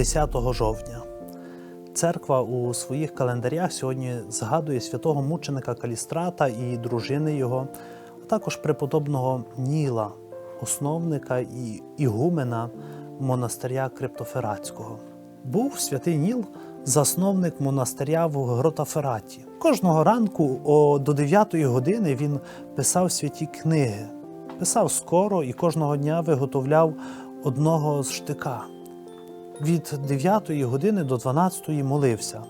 10 жовтня. Церква у своїх календарях сьогодні згадує святого мученика Калістрата і дружини його, а також преподобного Ніла, основника і ігумена монастиря Криптоферацького. Був святий Ніл засновник монастиря в Гротафераті. Кожного ранку о, до 9 години він писав святі книги, писав скоро і кожного дня виготовляв одного з штика. Від 9 години до 12 молився.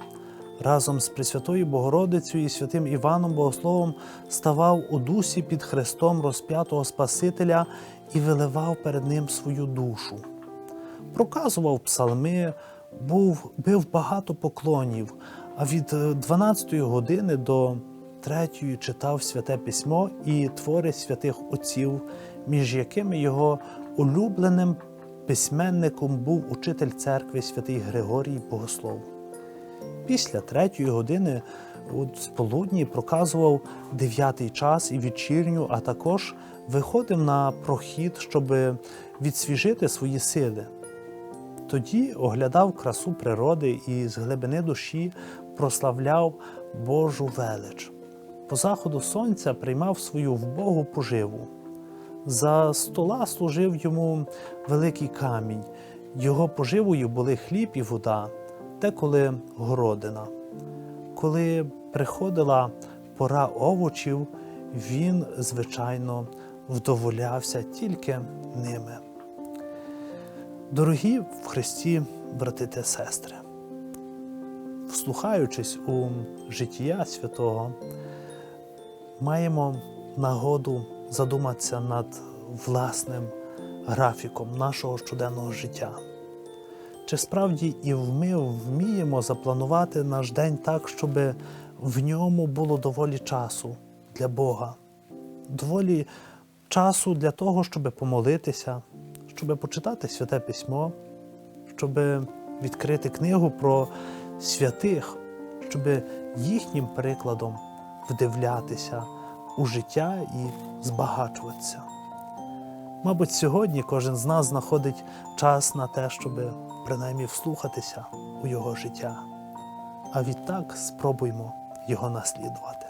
Разом з Пресвятою Богородицею і святим Іваном Богословом ставав у дусі під хрестом розп'ятого Спасителя і виливав перед ним свою душу. Проказував псалми, був, бив багато поклонів, а від е, 12 години до 3 читав святе письмо і твори святих отців, між якими його улюбленим письменником був учитель церкви святий Григорій Богослов. Після третьої години у сполудні проказував дев'ятий час і вечірню, а також виходив на прохід, щоб відсвіжити свої сили. Тоді оглядав красу природи і з глибини душі прославляв Божу велич. По заходу сонця приймав свою вбогу поживу. За стола служив йому великий камінь. Його поживою були хліб і вода, деколи городина. Коли приходила пора овочів, він, звичайно, вдоволявся тільки ними. Дорогі в Христі, брати та сестри, вслухаючись у життя святого, маємо нагоду задуматися над власним графіком нашого щоденного життя. Чи справді і ми вміємо запланувати наш день так, щоб в ньому було доволі часу для Бога, доволі часу для того, щоб помолитися, щоб почитати святе письмо, щоб відкрити книгу про святих, щоб їхнім прикладом вдивлятися у життя і збагачуватися. Мабуть, сьогодні кожен з нас знаходить час на те, щоб принаймні вслухатися у його життя, а відтак спробуймо його наслідувати.